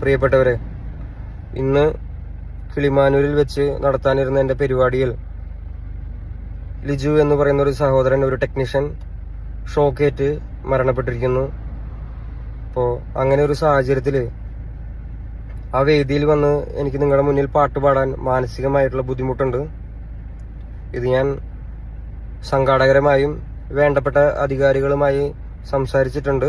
പ്രിയപ്പെട്ടവരെ ഇന്ന് കിളിമാനൂരിൽ വെച്ച് നടത്താനിരുന്ന എന്റെ പരിപാടിയിൽ ലിജു എന്ന് പറയുന്ന ഒരു സഹോദരൻ ഒരു ടെക്നീഷ്യൻ ഷോക്കേറ്റ് മരണപ്പെട്ടിരിക്കുന്നു. അപ്പോൾ അങ്ങനെ ഒരു സാഹചര്യത്തിൽ ആ വേദിയിൽ വന്ന് എനിക്ക് നിങ്ങളുടെ മുന്നിൽ പാട്ട് പാടാൻ മാനസികമായിട്ടുള്ള ബുദ്ധിമുട്ടുണ്ട്. ഇത് ഞാൻ സംഘാടകരമായും വേണ്ടപ്പെട്ട അധികാരികളുമായി സംസാരിച്ചിട്ടുണ്ട്.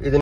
ഇതിന്